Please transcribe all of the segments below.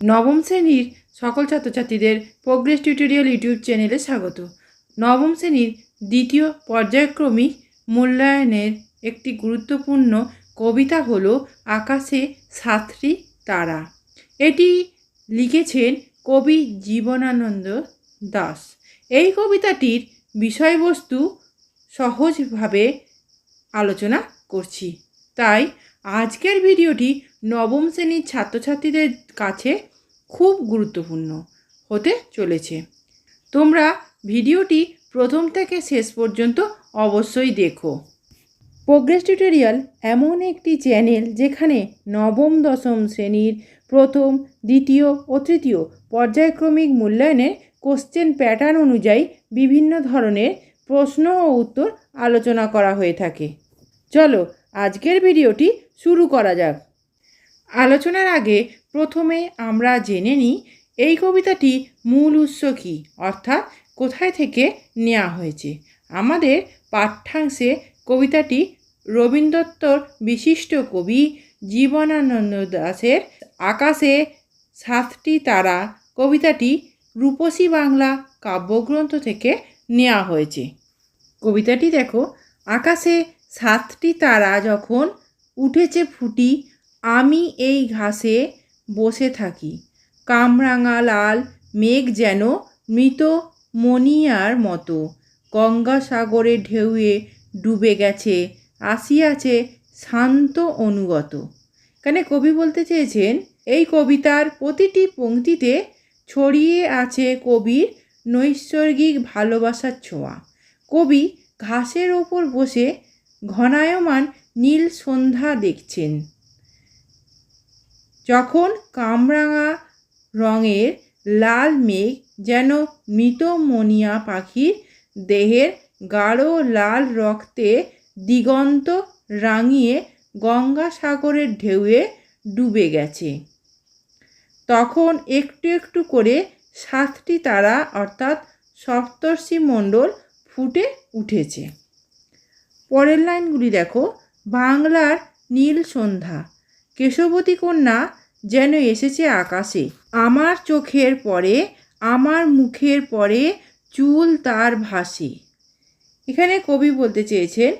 নবম শ্রেণির সকল ছাত্রছাত্রীদের প্রোগ্রেস টিউটোরিয়াল ইউটিউব চ্যানেলে স্বাগত। নবম শ্রেণির দ্বিতীয় পর্যায়ক্রমিক মূল্যায়নের একটি গুরুত্বপূর্ণ কবিতা হল আকাশে সাতটি তারা। এটি লিখেছেন কবি জীবনানন্দ দাস। এই কবিতাটির বিষয়বস্তু সহজভাবে আলোচনা করছি। তাই আজকের ভিডিওটি নবম শ্রেণির ছাত্রছাত্রীদের কাছে খুব গুরুত্বপূর্ণ হতে চলেছে। তোমরা ভিডিওটি প্রথম থেকে শেষ পর্যন্ত অবশ্যই দেখো। প্রোগ্রেস টিউটোরিয়াল এমন একটি চ্যানেল যেখানে নবম, দশম শ্রেণির প্রথম, দ্বিতীয় ও তৃতীয় পর্যায়ক্রমিক মূল্যায়নের কোশ্চেন প্যাটার্ন অনুযায়ী বিভিন্ন ধরনের প্রশ্ন ও উত্তর আলোচনা করা হয়ে থাকে। চলো আজকের ভিডিওটি শুরু করা যাক। আলোচনার আগে প্রথমে আমরা জেনে নিই, এই কবিতাটি মূল উৎস কী? অর্থাৎ কোথায় থেকে নেওয়া হয়েছে? আমাদের পাঠ্যাংশে কবিতাটি রবীন্দ্র দত্তর বিশিষ্ট কবি জীবনানন্দ দাসের আকাশে সাতটি তারা কবিতাটি রূপসী বাংলা কাব্যগ্রন্থ থেকে নেওয়া হয়েছে। কবিতাটি দেখো, আকাশে সাতটি তারা যখন উঠেছে ফুটি, আমি এই ঘাসে বসে থাকি। কামরাঙা লাল মেঘ যেন মৃত মনিয়ার মতো। গঙ্গাসাগরে ঢেউয়ে ডুবে গেছে, আসিয়াছে শান্ত অনুগত। এখানে কবি বলতে চেয়েছেন, এই কবিতার প্রতিটি পংক্তিতে ছড়িয়ে আছে কবির নৈসর্গিক ভালোবাসার ছোঁয়া। কবি ঘাসের ওপর বসে ঘনায়মান নীল সন্ধ্যা দেখছেন। যখন কামরাঙা রঙের লাল মেঘ যেন মৃত মনিয়া পাখির দেহের গাঢ় লাল রক্তে দিগন্ত রাঙিয়ে গঙ্গাসাগরের ঢেউয়ে ডুবে গেছে। তখন একটু একটু করে সাতটি তারা অর্থাৎ সপ্তর্ষি মণ্ডল ফুটে উঠেছে। পরের লাইনগুলি দেখো। বাংলার নীল সন্ধ্যা। কেশবতী কন্যা যেন এসেছে আকাশে। আমার চোখের পরে, আমার মুখের পরে চুল তার ভাসে। এখানে কবি বলতে চেয়েছেন,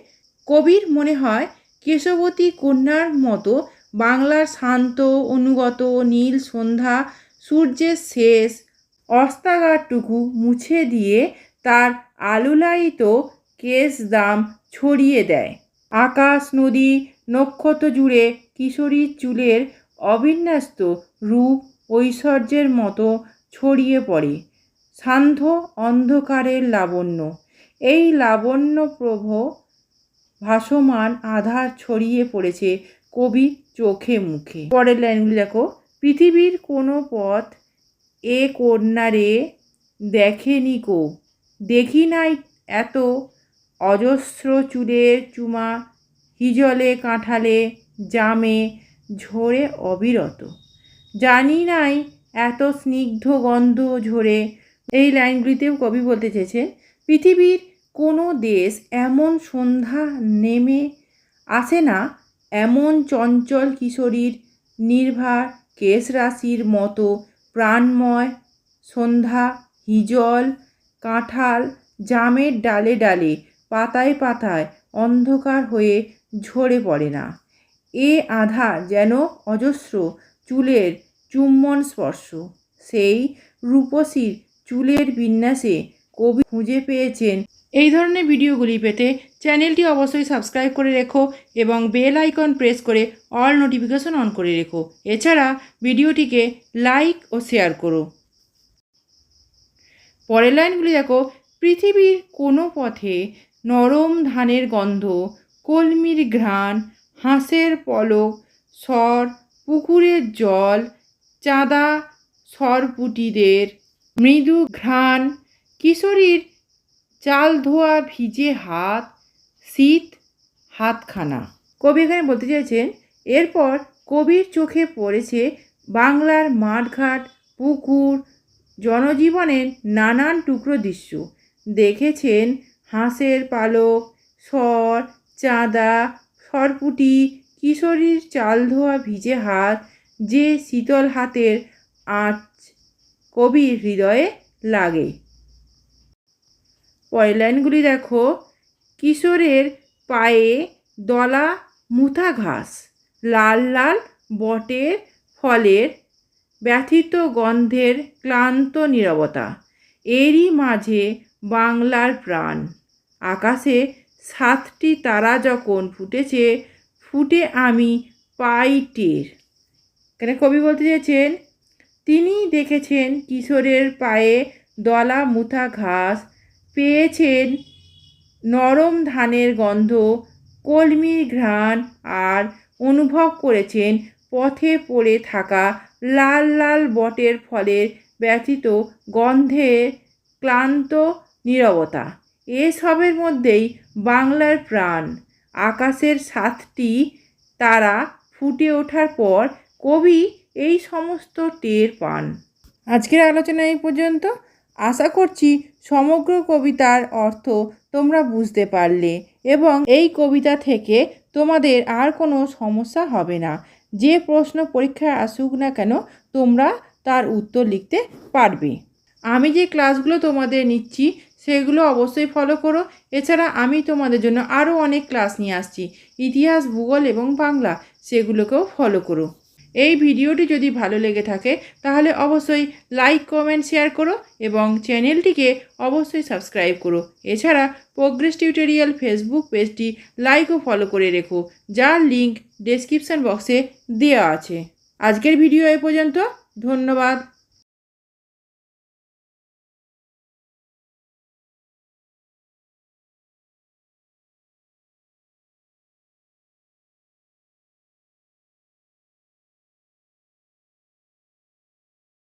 কবির মনে হয় কেশবতী কন্যার মতো বাংলার শান্ত, অনুগত, নীল সন্ধ্যা, সূর্যের শেষ অস্তাগারটুকু মুছে দিয়ে তার আলুলায়িত কেশ দাম ছড়িয়ে দেয়। আকাশ, নদী, নক্ষত্র জুড়ে কিশোরীর চুলের অবিন্যস্ত রূপ ঐশ্বর্যের মতো ছড়িয়ে পড়ে। সান্ধ্য অন্ধকারের লাবণ্য। এই লাবণ্যপ্রভ ভাসমান আধার ছড়িয়ে পড়েছে কবি চোখে মুখে। পরের লাইনগুলি দেখো, পৃথিবীর কোনো পথ এ কন্যারে দেখেনি কো। দেখি নাই এত অজস্র চুলের চুমা, হিজলে কাঁঠালে জামে ঝরে অবিরত। জানি নাই এত স্নিগ্ধ গন্ধ ঝরে। এই লাইনগুলিতেও কবি বলতে চেয়েছে, পৃথিবীর কোনো দেশ এমন সন্ধ্যা নেমে আসে না, এমন চঞ্চল কিশোরীর নির্ভার কেশরাশির মতো প্রাণময় সন্ধ্যা, হিজল, কাঁঠাল, জামের ডালে ডালে, পাতায় পাতায় অন্ধকার হয়ে ঝরে পড়ে না। এ আধার যেন অজস্র চুলের চুম্বন স্পর্শ। সেই রূপসীর চুলের বিন্যাসে কবি খুঁজে পেয়েছেন। এই ধরনের ভিডিওগুলি পেতে চ্যানেলটি অবশ্যই সাবস্ক্রাইব করে রেখো এবং বেল আইকন প্রেস করে অল নোটিফিকেশন অন করে রেখো। এছাড়া ভিডিওটিকে লাইক ও শেয়ার করো। পরের লাইনগুলি দেখো। পৃথিবীর কোনো পথে নরম ধানের গন্ধ, কলমির ঘ্রাণ হাঁসের পলক স্বর পুকুরের জল, চাঁদা, সরপুটিদের মৃদু ঘ্রাণ, কিশোরীর চাল ধোয়া ভিজে হাত, শীত, হাতখানা। কবি এখানে বলতে চাইছেন, এরপর কবির চোখে পড়েছে বাংলার মাঠঘাট, পুকুর, জনজীবনের নানান টুকরো দৃশ্য। দেখেছেন হাঁসের পালক স্বর চাঁদা সরপুটি কিশোরীর চাল ধোয়া ভিজে হাত, যে শীতল হাতের আঁচ কবির হৃদয়ে লাগে। পরের লাইনগুলি দেখো। কিশোরের পায়ে দলা মুথা ঘাস, লাল লাল বটের ফলের ব্যথিত গন্ধের ক্লান্ত নীরবতা। এরই মাঝে বাংলার প্রাণ, আকাশে সাতটি তারা যখন ফুটেছে, ফুটে আমি পাই টের এখানে কবি বলতে চেয়েছেন তিনি দেখেছেন কিশোরের পায়ে দলা মুথা ঘাস, পেয়েছেন নরম ধানের গন্ধ, কলমির ঘ্রাণ, আর অনুভব করেছেন পথে পড়ে থাকা লাল লাল বটের ফলের ব্যতীত গন্ধের ক্লান্ত নীরবতা। এসবের মধ্যেই বাংলার প্রাণ। আকাশের সাতটি তারা ফুটে ওঠার পর কবি এই সমস্ত টের পান। আজকের আলোচনা এই পর্যন্ত। আশা করছি সমগ্র কবিতার অর্থ তোমরা বুঝতে পারলে এবং এই কবিতা থেকে তোমাদের আর কোনো সমস্যা হবে না। যে প্রশ্ন পরীক্ষায় আসুক না কেন, তোমরা তার উত্তর লিখতে পারবে। আমি যে ক্লাসগুলো তোমাদের নিচ্ছি সেগুলো অবশ্যই ফলো করো। এছাড়া আমি তোমাদের জন্য আরও অনেক ক্লাস নিয়ে আসছি। ইতিহাস, ভূগোল এবং বাংলা, সেগুলোকেও ফলো করো। এই ভিডিওটি যদি ভালো লেগে থাকে, তাহলে অবশ্যই লাইক কমেন্ট শেয়ার করো এবং চ্যানেলটিকে অবশ্যই সাবস্ক্রাইব করো। এছাড়া প্রোগ্রেস টিউটোরিয়াল ফেসবুক পেজটি লাইক ও ফলো করে রেখো, যার লিংক ডেসক্রিপশন বক্সে দেওয়া আছে। আজকের ভিডিও এ পর্যন্ত, ধন্যবাদ।